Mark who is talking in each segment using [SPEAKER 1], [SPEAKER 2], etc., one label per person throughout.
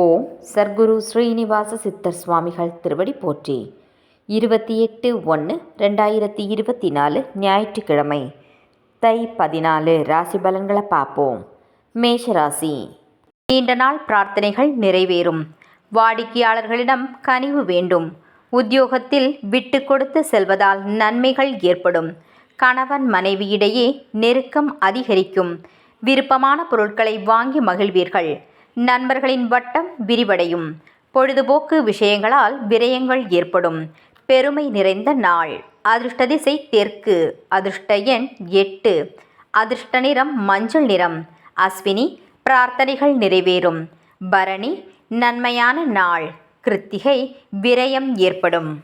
[SPEAKER 1] ஓம் சர்க்குரு ஸ்ரீனிவாச சித்தர் சுவாமிகள் திருவடி போற்றி. இருபத்தி எட்டு ஒன்று ரெண்டாயிரத்தி இருபத்தி நாலு ஞாயிற்றுக்கிழமை. தை பதினாலு ராசி பலன்களை பார்ப்போம். மேஷ ராசி நீண்ட நாள் பிரார்த்தனைகள் நிறைவேறும். வாடிக்கையாளர்களிடம் கனிவு வேண்டும். உத்தியோகத்தில் விட்டு கொடுத்து செல்வதால் நன்மைகள் ஏற்படும். கணவன் மனைவியிடையே நெருக்கம் அதிகரிக்கும். விருப்பமான பொருட்களை வாங்கி மகிழ்வீர்கள். நண்பர்களின் வட்டம் விரிவடையும். பொழுதுபோக்கு விஷயங்களால் விரயங்கள் ஏற்படும். பெருமை நிறைந்த நாள். அதிர்ஷ்ட திசை தெற்கு. அதிர்ஷ்ட எண் எட்டு. அதிர்ஷ்ட நிறம் மஞ்சள் நிறம். அஸ்வினி பிரார்த்தனைகள் நிறைவேறும். பரணி நன்மையான நாள். கிருத்திகை விரயம் ஏற்படும்.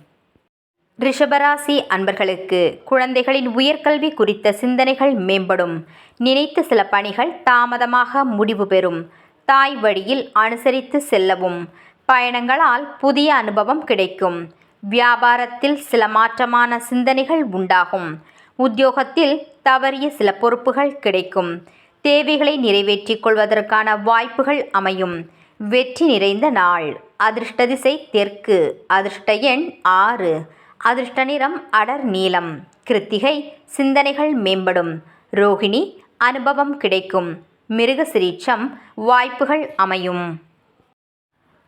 [SPEAKER 1] ரிஷபராசி அன்பர்களுக்கு குழந்தைகளின் உயர்கல்வி குறித்த சிந்தனைகள் மேம்படும். நினைத்த சில பணிகள் தாமதமாக முடிவு பெறும். தாய் வழியில் அனுசரித்து செல்லவும். பயணங்களால் புதிய அனுபவம் கிடைக்கும். வியாபாரத்தில் சில மாற்றமான சிந்தனைகள் உண்டாகும். உத்தியோகத்தில் தவறிய சில பொறுப்புகள் கிடைக்கும். தேவைகளை நிறைவேற்றிக் கொள்வதற்கான வாய்ப்புகள் அமையும். வெற்றி நிறைந்த நாள். அதிர்ஷ்ட திசை தெற்கு. அதிர்ஷ்ட எண் ஆறு. அதிர்ஷ்ட நிறம் அடர் நீலம். கிருத்திகை சிந்தனைகள் மேம்படும். ரோகிணி அனுபவம் கிடைக்கும். மிருகசிரீட்சம் வாய்ப்புகள் அமையும்.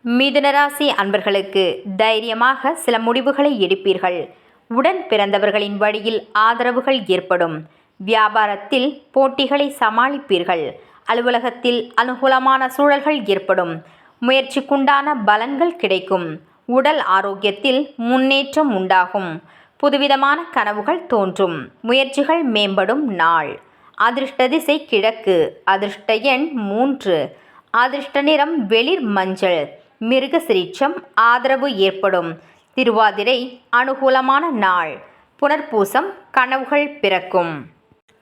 [SPEAKER 1] மிதுனராசி அன்பர்களுக்கு தைரியமாக சில முடிவுகளை எடுப்பீர்கள். உடன் பிறந்தவர்களின் வழியில் ஆதரவுகள் ஏற்படும். வியாபாரத்தில் போட்டிகளை சமாளிப்பீர்கள். அலுவலகத்தில் அனுகூலமான சூழல்கள் ஏற்படும். முயற்சிக்குண்டான பலன்கள் கிடைக்கும். உடல் ஆரோக்கியத்தில் முன்னேற்றம் உண்டாகும். புதுவிதமான கனவுகள் தோன்றும். முயற்சிகள் மேம்படும் நாள். அதிர்ஷ்ட திசை கிழக்கு அதிர்ஷ்ட எண் மூன்று. அதிர்ஷ்ட நிறம் வெளிர் மஞ்சள் மிருக மிருகசிரீட்சம் ஆதரவு ஏற்படும். திருவாதிரை அனுகூலமான நாள் புனர்பூசம் கனவுகள் பிறக்கும்.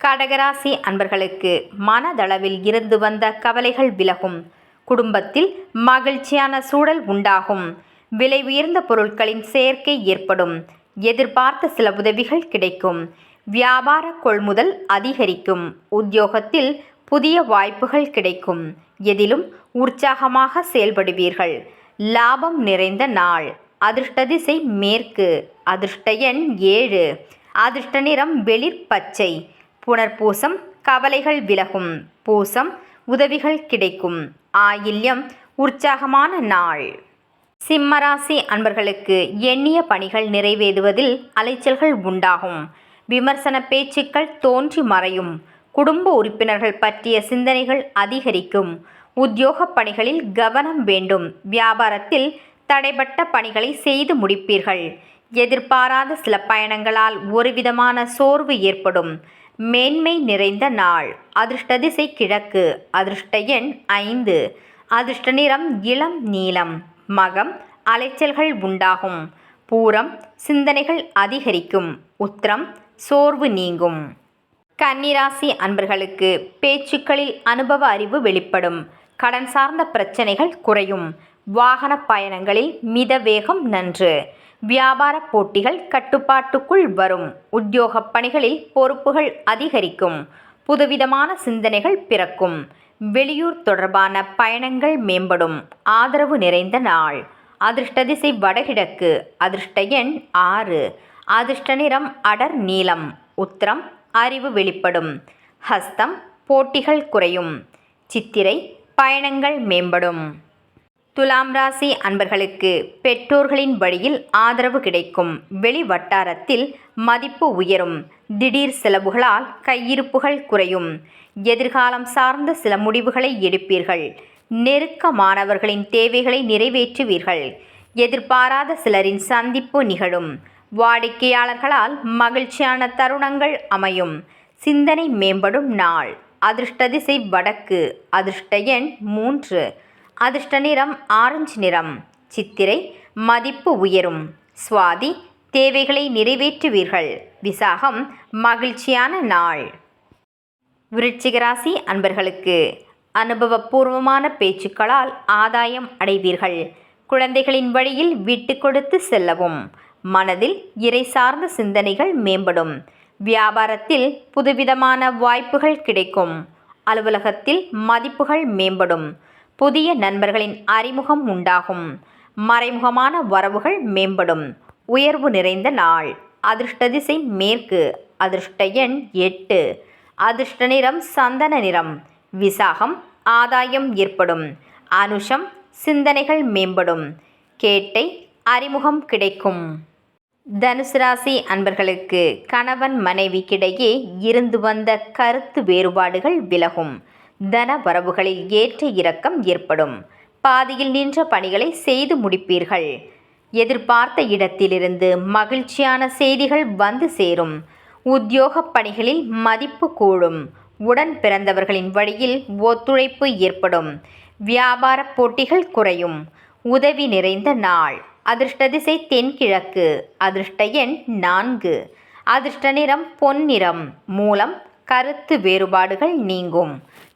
[SPEAKER 1] கடகராசி அன்பர்களுக்கு மனதளவில் இருந்து வந்த கவலைகள் விலகும். குடும்பத்தில் மகிழ்ச்சியான சூழல் உண்டாகும். விலை உயர்ந்த பொருட்களின் சேர்க்கை ஏற்படும். எதிர்பார்த்த சில உதவிகள் கிடைக்கும். வியாபார கொள்முதல் அதிகரிக்கும். உத்தியோகத்தில் புதிய வாய்ப்புகள் கிடைக்கும். எதிலும் உற்சாகமாக செயல்படுவீர்கள். லாபம் நிறைந்த நாள். அதிர்ஷ்ட திசை மேற்கு. அதிர்ஷ்ட எண் ஏழு. அதிர்ஷ்ட நிறம் வெளிர் பச்சை. புனர்பூசம் கவலைகள் விலகும். பூசம் உதவிகள் கிடைக்கும். ஆயில்யம் உற்சாகமான நாள். சிம்மராசி அன்பர்களுக்கு எண்ணிய பணிகள் நிறைவேறுவதில் அலைச்சல்கள் உண்டாகும். விமர்சன பேச்சுக்கள் தோன்றி மறையும். குடும்ப உறுப்பினர்கள் பற்றிய சிந்தனைகள் அதிகரிக்கும். உத்தியோக பணிகளில் கவனம் வேண்டும். வியாபாரத்தில் தடைப்பட்ட பணிகளை செய்து முடிப்பீர்கள். எதிர்பாராத சில பயணங்களால் ஒருவிதமான சோர்வு ஏற்படும். மேன்மை நிறைந்த நாள். அதிர்ஷ்ட திசை கிழக்கு. அதிர்ஷ்ட எண் ஐந்து. அதிர்ஷ்ட நிறம் இளம் நீலம் மகம் அலைச்சல்கள் உண்டாகும். பூரம் சிந்தனைகள் அதிகரிக்கும். உத்திரம் சோர்வு நீங்கும். கன்னிராசி அன்பர்களுக்கு பேச்சுக்களில் அனுபவ அறிவு வெளிப்படும். கடன் சார்ந்த பிரச்சனைகள் குறையும். வாகன பயணங்களில் மித வேகம் நன்று. வியாபார போட்டிகள் கட்டுப்பாட்டுக்குள் வரும். உத்தியோக பணிகளில் பொறுப்புகள் அதிகரிக்கும். புதுவிதமான சிந்தனைகள் பிறக்கும். வெளியூர் தொடர்பான பயணங்கள் மேம்படும். ஆதரவு நிறைந்த நாள். அதிர்ஷ்ட திசை வடகிழக்கு. அதிர்ஷ்ட எண் ஆறு. அதிர்ஷ்ட நிறம் அடர் நீலம். உத்திரம் அறிவு வெளிப்படும். ஹஸ்தம் போட்டிகள் குறையும். சித்திரை பயணங்கள் மேம்படும். துலாம் ராசி அன்பர்களுக்கு பெற்றோர்களின் வழியில் ஆதரவு கிடைக்கும். வெளி வட்டாரத்தில் மதிப்பு உயரும். திடீர் செலவுகளால் கையிருப்புகள் குறையும். எதிர்காலம் சார்ந்த சில முடிவுகளை எடுப்பீர்கள். நெருக்கமானவர்களின் தேவைகளை நிறைவேற்றுவீர்கள். எதிர்பாராத சிலரின் சந்திப்பு நிகழும். வாடிக்கையாளர்களால் மகிழ்ச்சியான தருணங்கள் அமையும். சிந்தனை மேம்படும் நாள். அதிர்ஷ்ட திசை வடக்கு. அதிர்ஷ்ட எண் மூன்று. அதிர்ஷ்ட நிறம் ஆரஞ்சு நிறம். சித்திரை மதிப்பு உயரும். சுவாதி தேவைகளை நிறைவேற்றுவீர்கள். விசாகம் மகிழ்ச்சியான நாள். விருச்சிகராசி அன்பர்களுக்கு அனுபவபூர்வமான பேச்சுக்களால் ஆதாயம் அடைவீர்கள். குழந்தைகளின் வழியில் விட்டு கொடுத்து செல்லவும். மனதில் இறை சார்ந்த சிந்தனைகள் மேம்படும். வியாபாரத்தில் புதுவிதமான வாய்ப்புகள் கிடைக்கும். அலுவலகத்தில் மதிப்புகள் மேம்படும். புதிய நண்பர்களின் அறிமுகம் உண்டாகும். மறைமுகமான வரவுகள் மேம்படும். உயர்வு நிறைந்த நாள். அதிர்ஷ்ட திசை மேற்கு. அதிர்ஷ்ட எண் எட்டு. அதிர்ஷ்ட நிறம் சந்தன நிறம். விசாகம் ஆதாயம் ஏற்படும். அனுஷம் சிந்தனைகள் மேம்படும். கேட்டை அறிமுகம் கிடைக்கும். தனுசு ராசி அன்பர்களுக்கு கணவன் மனைவிக்கிடையே இருந்து வந்த கருத்து வேறுபாடுகள் விலகும். தன வரவுகளில் ஏற்ற இறக்கம் ஏற்படும். பாதியில் நின்ற பணிகளை செய்து முடிப்பீர்கள். எதிர்பார்த்த இடத்திலிருந்து மகிழ்ச்சியான செய்திகள் வந்து சேரும். உத்தியோகப் பணிகளில் மதிப்பு கூடும். உடன் பிறந்தவர்களின் வழியில் ஒத்துழைப்பு ஏற்படும். வியாபார போட்டிகள் குறையும். உதவி நிறைந்த நாள். அதிர்ஷ்ட திசை தென்கிழக்கு அதிர்ஷ்ட எண் நான்கு. அதிர்ஷ்ட நிறம் பொன்னிறம் மூலம் கருத்து வேறுபாடுகள் நீங்கும்.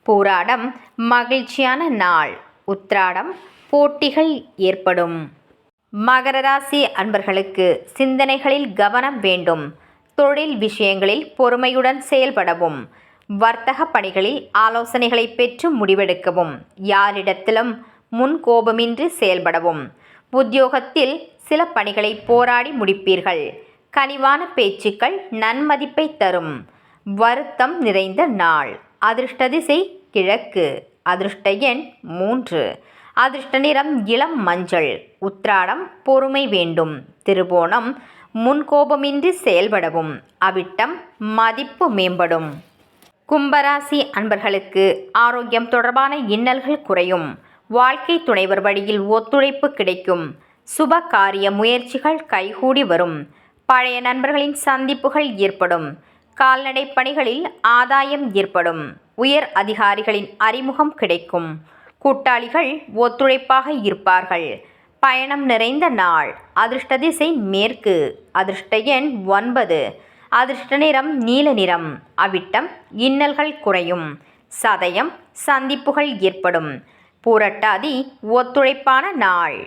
[SPEAKER 1] பூராடம் மகிழ்ச்சியான நாள் உத்ராடம் போட்டிகள் ஏற்படும். மகர ராசி அன்பர்களுக்கு சிந்தனைகளில் கவனம் வேண்டும். தொழில் விஷயங்களில் பொறுமையுடன் செயல்படவும். வர்த்தக பணிகளில் ஆலோசனைகளை பெற்று முடிவெடுக்கவும். யாரிடத்திலும் முன் கோபமின்றி செயல்படவும். உத்தியோகத்தில் சில பணிகளை போராடி முடிப்பீர்கள். கனிவான பேச்சுக்கள் நன்மதிப்பை தரும். வருத்தம் நிறைந்த நாள். அதிர்ஷ்ட திசை கிழக்கு. அதிர்ஷ்ட எண் மூன்று. அதிர்ஷ்ட நிறம் இளம் மஞ்சள். உத்ராடம் பொறுமை வேண்டும். திருவோணம் முன்கோபமின்றி செயல்படவும். அவிட்டம் மதிப்பு மேம்படும். கும்பராசி அன்பர்களுக்கு ஆரோக்கியம் தொடர்பான இன்னல்கள் குறையும். வாழ்க்கை துணைவர் வழியில் ஒத்துழைப்பு கிடைக்கும். சுப காரிய முயற்சிகள் கைகூடி வரும். பழைய நண்பர்களின் சந்திப்புகள் ஏற்படும். கால்நடை பணிகளில் ஆதாயம் ஏற்படும். உயர் அதிகாரிகளின் அறிமுகம் கிடைக்கும். கூட்டாளிகள் ஒத்துழைப்பாக இருப்பார்கள். பயணம் நிறைந்த நாள். அதிர்ஷ்ட திசை மேற்கு. அதிர்ஷ்ட எண் ஒன்பது. அதிர்ஷ்ட நிறம் நீல நிறம். அவிட்டம் இன்னல்கள் குறையும். சதயம் சந்திப்புகள் ஏற்படும். பூரட்டாதி ஒத்துழைப்பான நாள்.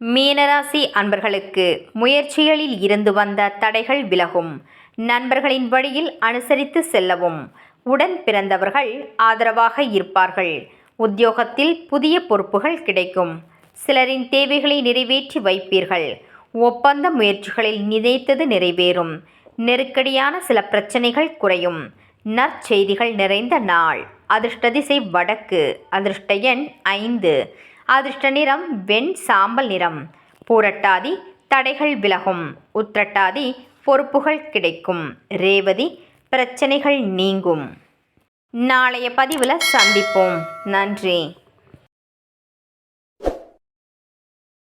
[SPEAKER 1] மீனராசி அன்பர்களுக்கு முயற்சிகளில் இருந்து வந்த தடைகள் விலகும். நண்பர்களின் வழியில் அனுசரித்து செல்லவும். உடன் பிறந்தவர்கள் ஆதரவாக இருப்பார்கள். உத்தியோகத்தில் புதிய பொறுப்புகள் கிடைக்கும். சிலரின் தேவைகளை நிறைவேற்றி வைப்பீர்கள். ஒப்பந்த முயற்சிகளில் நினைத்தது நிறைவேறும். நெருக்கடியான சில பிரச்சனைகள் குறையும். நற்செய்திகள் நிறைந்த நாள். அதிர்ஷ்ட திசை வடக்கு அதிர்ஷ்ட எண் ஐந்து. அதிர்ஷ்ட நிறம் வெண் சாம்பல் நிறம். பூரட்டாதி தடைகள் விலகும். உத்திரட்டாதி பொறுப்புகள் கிடைக்கும். ரேவதி பிரச்சனைகள் நீங்கும். நாளைய பதிவில் சந்திப்போம். நன்றி.